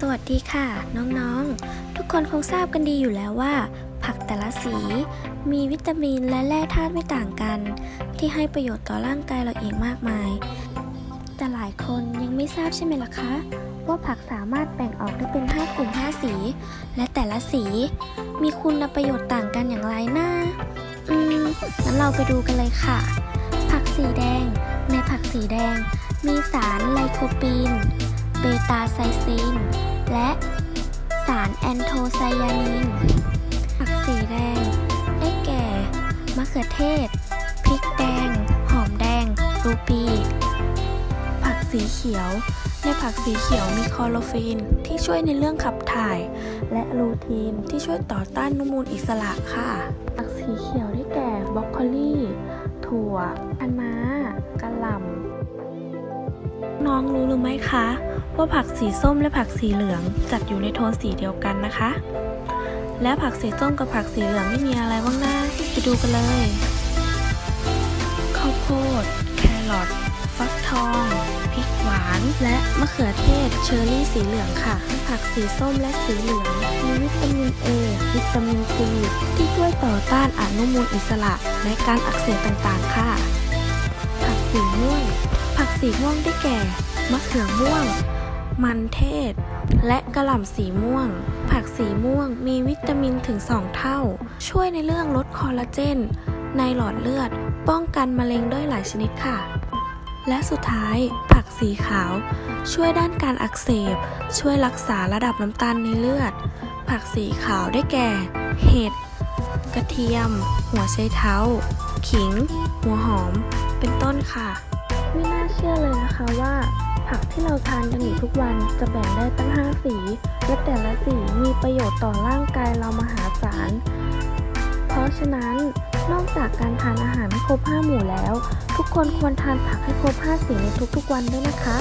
สวัสดีค่ะ น้องๆ ทุกคนคงทราบกันดีอยู่แล้วว่า ผักแต่ละสี มีวิตามินและแร่ธาตุไม่ต่างกัน ที่ให้ประโยชน์ต่อร่างกายเราเองมากมาย แต่หลายคนยังไม่ทราบใช่ไหมล่ะคะ ว่าผักสามารถแบ่งออกได้เป็น 5 กลุ่ม 5 สี และแต่ละสี มีคุณประโยชน์ต่างกันอย่างไรนะอืมงั้นเราไปดูกันเลยค่ะ ผักสีแดง ในผักสีแดง มีสารไลโคปีน เบตาไซซิน และสารแอนโทไซยานินผักสีแดง ได้แก่ มะเขือเทศ พริกแดง หอมแดง รูปี ผักสีเขียว ในผักสีเขียวมีคลอโรฟินที่ช่วยในเรื่องขับถ่าย และลูทีนที่ช่วยต่อต้านอนุมูลอิสระค่ะ ผักสีเขียวได้แก่บรอกโคลีถั่วคะน้ากระหล่ำน้องรู้หรือไม่คะ ว่าผักสีส้มและผักสีเหลืองจัดอยู่ในโทนสีเดียวกันนะคะ และผักสีส้มกับผักสีเหลืองนี่มีอะไรบ้างนะไปดูกันเลย ข้าวโพด แครอทฟักทองพริกหวาน และมะเขือเทศเชอร์รี่สีเหลืองค่ะ ผักสีส้มและสีเหลืองมีวิตามิน A วิตามิน C ที่ช่วยต่อต้านอนุมูลอิสระและการอักเสบต่างๆค่ะ ผักสีม่วง ผักสีม่วงได้แก่มะเขือม่วง มันเทศ และกระหล่ำสีม่วง ผักสีม่วงมีวิตามินถึง 2 เท่า ช่วยในเรื่องลดคอลลาเจน ในหลอดเลือด ป้องกันมะเร็งด้วยหลายชนิดค่ะ และสุดท้าย ผักสีขาว ช่วยด้านการอักเสบ ช่วยรักษาระดับน้ำตาลในเลือด ผักสีขาวได้แก่ เห็ด กระเทียม หัวไชเท้า ขิง หัวหอม เป็นต้นค่ะ ไม่น่าเชื่อเลยนะคะว่า ผักที่เราทานกันอยู่ทุกวันจะแบ่งได้ตั้ง 5 สี และแต่ละสีมีประโยชน์ต่อร่างกายเรามหาศาล เพราะฉะนั้นนอกจากการทานอาหารให้ครบ 5 หมู่แล้ว ทุกคนควรทานผักให้ครบ 5 สีในทุกๆวันด้วยนะคะ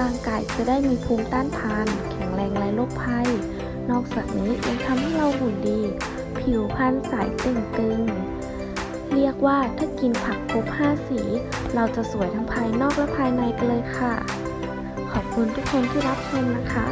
ร่างกายจะได้มีภูมิต้านทาน แข็งแรงไร้โรคภัย นอกจากนี้ยังทำให้เราหุ่นดี ผิวพรรณใสต่งตึงเรียกว่าถ้ากินผักครบ 5 สี เราจะสวยทั้งภายนอกและภายในกันเลยค่ะ ขอบคุณทุกคนที่รับชมนะคะ